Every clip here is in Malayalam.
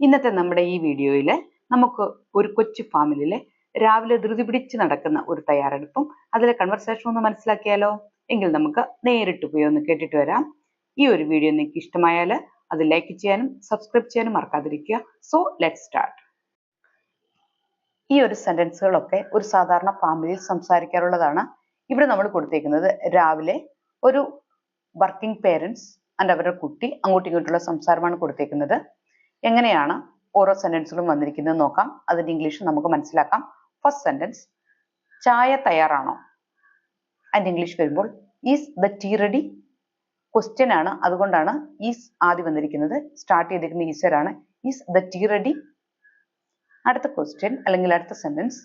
ഇന്നത്തെ നമ്മുടെ ഈ വീഡിയോയിൽ നമുക്ക് ഒരു കൊച്ചു ഫാമിലിയിലെ രാവിലെ ധൃതി പിടിച്ച് നടക്കുന്ന ഒരു തയ്യാറെടുപ്പും അതിലെ കൺവെർസേഷൻ ഒന്ന് മനസ്സിലാക്കിയാലോ? എങ്കിൽ നമുക്ക് നേരിട്ട് പോയി ഒന്ന് കേട്ടിട്ട് വരാം. ഈ ഒരു വീഡിയോ നിങ്ങൾക്ക് ഇഷ്ടമായാൽ അത് ലൈക്ക് ചെയ്യാനും സബ്സ്ക്രൈബ് ചെയ്യാനും മറക്കാതിരിക്കുക. സോ ലെറ്റ് സ്റ്റാർട്ട് ഈ ഒരു സെന്റൻസുകളൊക്കെ ഒരു സാധാരണ ഫാമിലിയിൽ സംസാരിക്കാറുള്ളതാണ്. ഇവിടെ നമ്മൾ കൊടുത്തേക്കുന്നത് രാവിലെ ഒരു വർക്കിംഗ് പേരൻസ് ആൻഡ് അവരുടെ കുട്ടി അങ്ങോട്ടും ഇങ്ങോട്ടുള്ള സംസാരമാണ് കൊടുത്തേക്കുന്നത്. എങ്ങനെയാണ് ഓരോ സെന്റൻസുകളും വന്നിരിക്കുന്നത് നോക്കാം. അതിന്റെ ഇംഗ്ലീഷ് നമുക്ക് മനസ്സിലാക്കാം. ഫസ്റ്റ് സെന്റൻസ് ചായ തയ്യാറാണോ? അതിന്റെ ഇംഗ്ലീഷ് വരുമ്പോൾ is the tea ready question ആണ്. അതുകൊണ്ടാണ് ഈസ് ആദ്യം വന്നിരിക്കുന്നത്. സ്റ്റാർട്ട് ചെയ്തിരിക്കുന്ന ഈസറാണ് ഈസ് ദ ടീ റെഡി അടുത്ത ക്വസ്റ്റ്യൻ അല്ലെങ്കിൽ അടുത്ത സെന്റൻസ്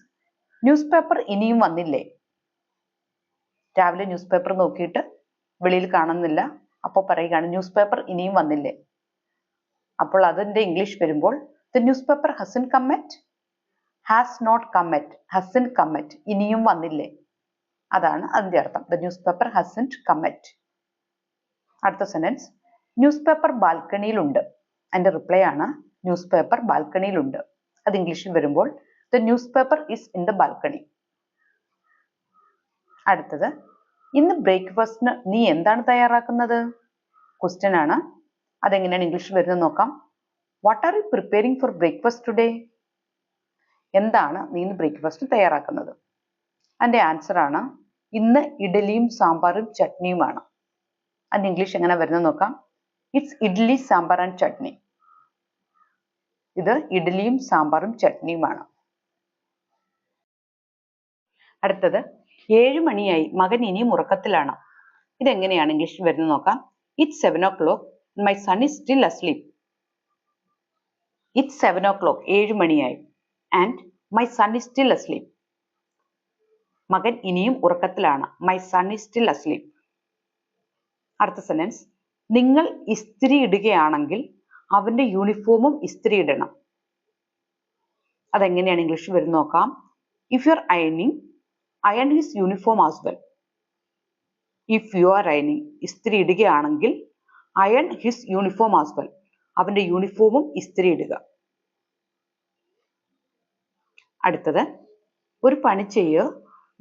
ന്യൂസ് പേപ്പർ ഇനിയും വന്നില്ലേ? രാവിലെ ന്യൂസ് പേപ്പർ നോക്കിയിട്ട് വെളിയിൽ കാണുന്നില്ല. അപ്പോൾ പറയുകയാണ് ന്യൂസ് പേപ്പർ ഇനിയും വന്നില്ലേ? അപ്പോൾ അതിന്റെ ഇംഗ്ലീഷ് വരുമ്പോൾ the newspaper hasn't come yet has not come yet hasn't come yet ഇനിയും വന്നില്ലേ? അതാണ് അതിന്റെ അർത്ഥം. The newspaper hasn't come yet അടുത്ത സെന്റൻസ് ന്യൂസ് പേപ്പർ ബാൽക്കണിയിലുണ്ട് അതിന്റെ റിപ്ലൈ ആണ് ന്യൂസ് പേപ്പർ ബാൽക്കണിയിലുണ്ട് അത് ഇംഗ്ലീഷിൽ വരുമ്പോൾ the newspaper is in the balcony അടുത്തത് ഇന്ന് ബ്രേക്ക്ഫാസ്റ്റിന് നീ എന്താണ് തയ്യാറാക്കുന്നത്? ക്വസ്റ്റ്യൻ ആണ് അതെങ്ങനെയാണ് ഇംഗ്ലീഷിൽ വരുന്നത് നോക്കാം. What are you preparing for breakfast today എന്താണ് നീ ഇന്ന് ബ്രേക്ക്ഫാസ്റ്റ് തയ്യാറാക്കുന്നത്? അതിന്റെ ആൻസർ ആണ് ഇന്ന് ഇഡലിയും സാമ്പാറും ചട്നിയുമാണ്. അതിന്റെ ഇംഗ്ലീഷ് എങ്ങനെ വരുന്നത് നോക്കാം. It's idli sambar and chutney. ഇത് ഇഡലിയും സാമ്പാറും ചട്നിയുമാണ്. അടുത്തത് ഏഴു മണിയായി മകൻ ഇനിയും ഉറക്കത്തിലാണ്. ഇതെങ്ങനെയാണ് ഇംഗ്ലീഷിൽ വരുന്നത് നോക്കാം. It's seven o'clock son is still asleep it's seven o'clock ഏഴു മണിയായി. And my son is still asleep മകൻ ഇനിയും ഉറക്കത്തിലാണ്. My son is still asleep അടുത്ത സെന്റൻസ് നിങ്ങൾ ഇസ്തിരി ഇടുകയാണെങ്കിൽ അവന്റെ യൂണിഫോമും ഇസ്തിരി ഇടണം. അതെങ്ങനെയാണ് ഇംഗ്ലീഷിൽ വരും നോക്കാം. If you are അയണിങ് iron his uniform as well if you are അയണിങ് ഇസ്തിരി ഇടുകയാണെങ്കിൽ iron his uniform as well. അവന്റെ യൂണിഫോമും ഇസ്തിരി ഇടുക. അടുത്തത് ഒരു പണി ചെയ്യ്.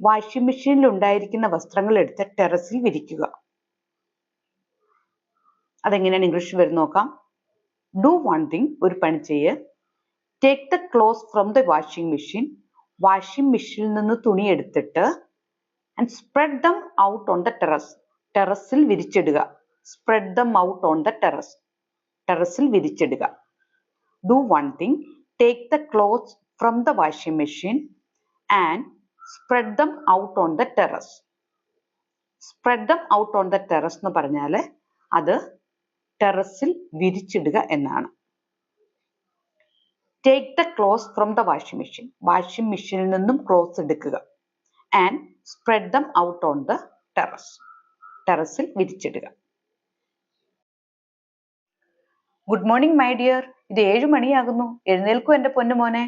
വാഷിംഗ് മെഷീനിൽ ഉണ്ടായിരിക്കുന്ന വസ്ത്രങ്ങൾ എടുത്ത് ടെറസിൽ വിരിക്കുക. അതെങ്ങനെയാണ് ഇംഗ്ലീഷിൽ വരുന്നത് നോക്കാം. ഡു വൺ തിങ് ഒരു പണി ചെയ്യ്. Take the clothes from the washing machine. Washing മെഷീനിൽ നിന്ന് തുണി എടുത്തിട്ട് and spread them out on the terrace ടെറസിൽ വിരിച്ചിടുക. Spread them out on the terrace ടെറസിൽ വിരിച്ചിടുക. Do one thing take the cloth from the washing machine and spread them out on the terrace spread them out on the terrace എന്ന് പറഞ്ഞാൽ അത് ടെറസിൽ വിരിച്ചിടുക എന്നാണ്. Take the clothes from the washing machine washing മെഷീനിൽ നിന്നും ക്ലോസ് എടുക്കുക. And spread them out on the terrace ടെറസിൽ വിരിച്ചിടുക. ഗുഡ് മോർണിംഗ് മൈ ഡിയർ ഇത് ഏഴു മണിയാകുന്നു. എഴുന്നേൽക്കൂ എന്റെ പൊന്നു മോനെ.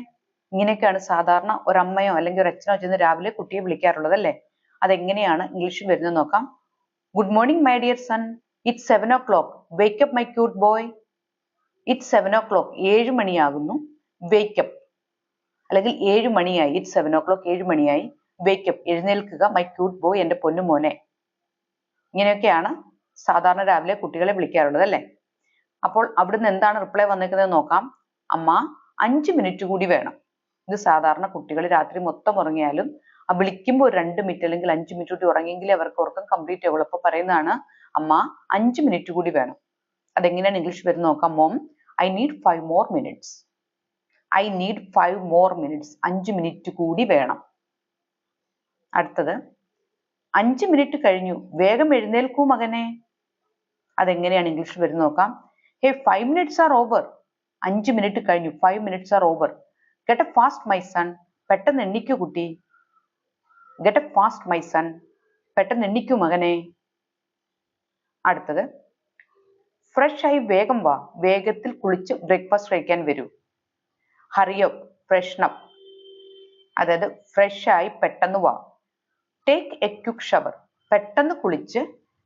ഇങ്ങനെയൊക്കെയാണ് സാധാരണ ഒരു അമ്മയോ അല്ലെങ്കിൽ ഒരു അച്ഛനോ ചെന്ന് രാവിലെ കുട്ടിയെ വിളിക്കാറുള്ളത് അല്ലേ അതെങ്ങനെയാണ് ഇംഗ്ലീഷിൽ വരുന്നത് നോക്കാം. Good morning my dear son it's seven o'clock wake up my cute boy it's seven o'clock ഏഴ് മണിയാകുന്നു. വേക്കപ്പ് അല്ലെങ്കിൽ ഏഴ് മണിയായി. ഇറ്റ്സ് സെവൻ ഓ ക്ലോക്ക് ഏഴ് മണിയായി. വേക്കപ്പ് എഴുന്നേൽക്കുക മൈ ക്യൂട്ട് ബോയ് എന്റെ പൊന്നു മോനെ. ഇങ്ങനെയൊക്കെയാണ് സാധാരണ രാവിലെ കുട്ടികളെ വിളിക്കാറുള്ളത് അല്ലേ അപ്പോൾ അവിടുന്ന് എന്താണ് റിപ്ലൈ വന്നിരിക്കുന്നത് നോക്കാം. അമ്മ അഞ്ച് മിനിറ്റ് കൂടി വേണം. ഇത് സാധാരണ കുട്ടികൾ രാത്രി മൊത്തം ഉറങ്ങിയാലും ആ വിളിക്കുമ്പോൾ ഒരു രണ്ട് മിനിറ്റ് അല്ലെങ്കിൽ അഞ്ച് മിനിറ്റ് കൂടി ഉറങ്ങിയെങ്കിലേ അവർക്ക് ഉറക്കം കംപ്ലീറ്റ് ആവുള്ളൂ. അപ്പോൾ പറയുന്നതാണ് അമ്മ അഞ്ച് മിനിറ്റ് കൂടി വേണം. അതെങ്ങനെയാണ് ഇംഗ്ലീഷ് വരുന്നത് നോക്കാം mom I need five more minutes I need five more minutes അഞ്ച് മിനിറ്റ് കൂടി വേണം. അടുത്തത്. അഞ്ച് മിനിറ്റ് കഴിഞ്ഞു. വേഗം എഴുന്നേൽക്കൂ മകനെ. അതെങ്ങനെയാണ് ഇംഗ്ലീഷിൽ വരുന്നത് നോക്കാം. Hey five minutes are over അഞ്ച് മിനിറ്റ് കഴിഞ്ഞു. Five minutes are over get a fast my son പെട്ടെന്ന് എണ്ണിക്കൂ കുട്ടി. Get a fast my son പെട്ടെന്ന് എണ്ണിക്കൂ മകനെ. അടുത്തത്. ഫ്രഷ് ആയി വേഗം വാ. വേഗത്തിൽ കുളിച്ച് ബ്രേക്ക്ഫാസ്റ്റ് കഴിക്കാൻ വരൂ. ഹറിയപ്പ് ഫ്രഷ്നപ്പ് അതായത് ഫ്രഷ് ആയി പെട്ടെന്ന് വാ. ടേക്ക് എ ക്യുക്ക് ഷവർ പെട്ടെന്ന് കുളിച്ച്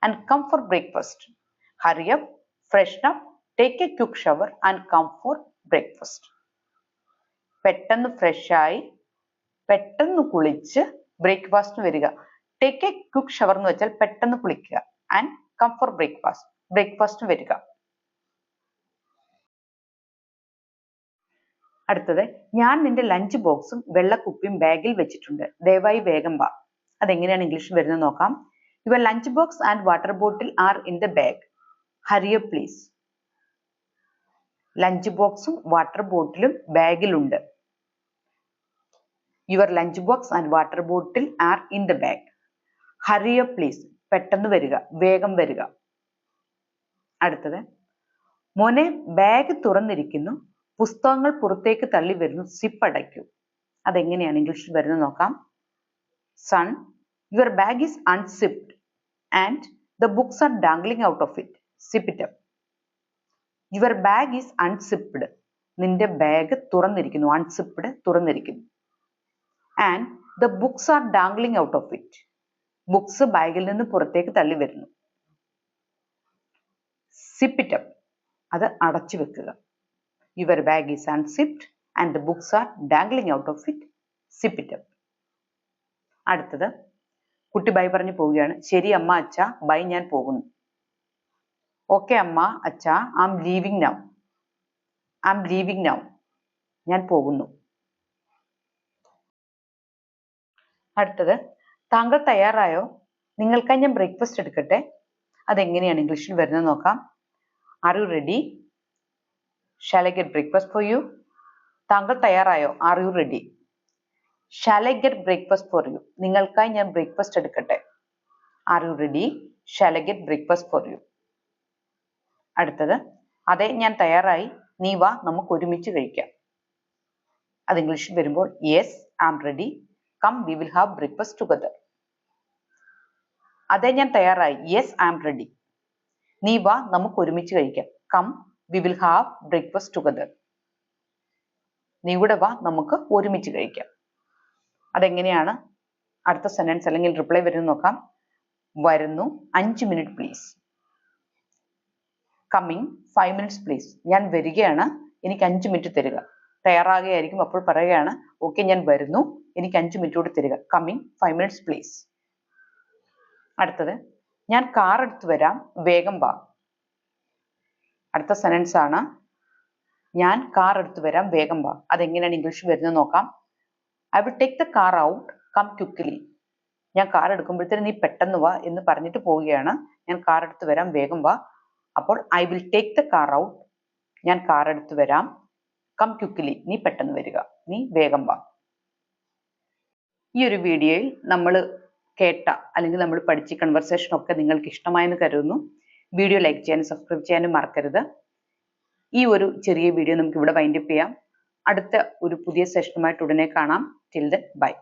and come for breakfast hurry up freshen up take a quick shower and come for breakfast പെട്ടെന്ന് ഫ്രഷായി പെട്ടെന്ന് കുളിച്ച് ബ്രേക്ക്ഫാസ്റ്റിന് വരിക. ടേക്ക് എ ക്യുക്ക് ഷവർ എന്ന് വെച്ചാൽ പെട്ടെന്ന് കുളിക്കുക ആൻഡ് കം ഫോർ ബ്രേക്ക്ഫാസ്റ്റ് ബ്രേക്ക്ഫാസ്റ്റിന് വരിക. അടുത്തത് ഞാൻ നിന്റെ ലഞ്ച് ബോക്സും വെള്ളക്കുപ്പിയും ബാഗിൽ വെച്ചിട്ടുണ്ട്. ദയവായി വേഗം വാ. അതെങ്ങനെയാണ് ഇംഗ്ലീഷിൽ വരുന്നത് നോക്കാം. Your lunch box and water bottle are in the bag hurry up please lunch ബോക്സും വാട്ടർ ബോട്ടിലും ബാഗിലുണ്ട് your lunch box and water bottle are in the bag hurry up please പെട്ടെന്ന് വരിക. വേഗം വരിക. അടുത്തത്. മോനെ ബാഗ് തുറന്നിരിക്കുന്നു. പുസ്തകങ്ങൾ പുറത്തേക്ക് തള്ളി വരുന്നു. സിപ്പ് അടയ്ക്കൂ. അതെങ്ങനെയാണ് ഇംഗ്ലീഷിൽ വരുന്നത് നോക്കാം. Son your bag is unzipped and the books are dangling out of it zip it up your bag is unzipped നിന്റെ ബാഗ് തുറന്നിരിക്കുന്നു. അൺസിപ്ഡ് തുറന്നിരിക്കുന്നു. And the books are dangling out of it books ബാഗിൽ നിന്ന് പുറത്തേക്ക് തള്ളി വരുന്നു. സിപ്പിറ്റപ്പ് അത് അടച്ചു വെക്കുക. Your bag is unzipped and the books are dangling out of it zip it up അടുത്തത് കുട്ടി ബൈ പറഞ്ഞു പോവുകയാണ്. ശരി അമ്മ അച്ഛ ബൈ ഞാൻ പോകുന്നു. ഓക്കെ അമ്മ അച്ഛ I am leaving now I am leaving now ഞാൻ പോകുന്നു. അടുത്തത് താങ്കൾ തയ്യാറായോ? നിങ്ങൾക്കായി ഞാൻ ബ്രേക്ക്ഫാസ്റ്റ് എടുക്കട്ടെ? അതെങ്ങനെയാണ് ഇംഗ്ലീഷിൽ വരുന്നത് നോക്കാം. Are you ready shall I get breakfast for you താങ്കൾ തയ്യാറായോ? Are you ready shall I get breakfast for you നിങ്ങൾക്കായി ഞാൻ ബ്രേക്ക്ഫാസ്റ്റ് എടുക്കട്ടെ. Are you ready shall I get breakfast for you അടുത്തത്. അതെ ഞാൻ തയ്യാറായി. നീ വാ നമുക്ക് ഒരുമിച്ച് കഴിക്കാം. അത് ഇംഗ്ലീഷിൽ വരുമ്പോൾ yes I am ready come we will have breakfast together അതെ ഞാൻ തയ്യാറായി. യെസ് ഐ ആം റെഡി നീ വാ നമുക്ക് ഒരുമിച്ച് കഴിക്കാം. Come we will have breakfast together നീ കൂടെ വാ നമുക്ക് ഒരുമിച്ച് കഴിക്കാം. അതെങ്ങനെയാണ്? അടുത്ത സെന്റൻസ് അല്ലെങ്കിൽ റിപ്ലൈ വരുന്നത് നോക്കാം. വരുന്നു. അഞ്ച് minute please coming five minutes please ഞാൻ വരികയാണ്. എനിക്ക് അഞ്ച് മിനിറ്റ് തരിക. തയ്യാറാകുകയായിരിക്കും അപ്പോൾ പറയുകയാണ് ഓക്കെ ഞാൻ വരുന്നു. എനിക്ക് അഞ്ച് മിനിറ്റ് കൂടി തരിക. കമ്മിങ് ഫൈവ് മിനിറ്റ്സ് പ്ലീസ് അടുത്തത് ഞാൻ കാർ എടുത്തു വരാം. വേഗം വാ. അടുത്ത സെനൻസ് ആണ് ഞാൻ കാർ എടുത്തു വരാം. വേഗം വാ. അതെങ്ങനെയാണ് ഇംഗ്ലീഷിൽ വരുന്നത് നോക്കാം. I will take the car out come quickly ഞാൻ കാർ എടുക്കുമ്പോഴത്തേന് നീ പെട്ടെന്ന് വാ എന്ന് പറഞ്ഞിട്ട് പോവുകയാണ്. ഞാൻ കാർ എടുത്തു വരാം. വേഗം വാ. അപ്പോൾ I will take the car out ഞാൻ കാർ എടുത്തു വരാം. കം ക്യുക്കിലി നീ പെട്ടെന്ന് വരിക. നീ വേഗം വാ. ഈ ഒരു വീഡിയോയിൽ നമ്മൾ കേട്ട അല്ലെങ്കിൽ നമ്മൾ പഠിച്ച കൺവെർസേഷൻ ഒക്കെ നിങ്ങൾക്ക് ഇഷ്ടമായെന്ന് കരുതുന്നു. വീഡിയോ ലൈക്ക് ചെയ്യാനും സബ്സ്ക്രൈബ് ചെയ്യാനും മറക്കരുത്. ഈ ഒരു ചെറിയ വീഡിയോ നമുക്ക് ഇവിടെ വൈൻഡപ്പ് ചെയ്യാം. അടുത്ത ഒരു പുതിയ സെഷനുമായിട്ട് ഉടനെ കാണാം. Till then bye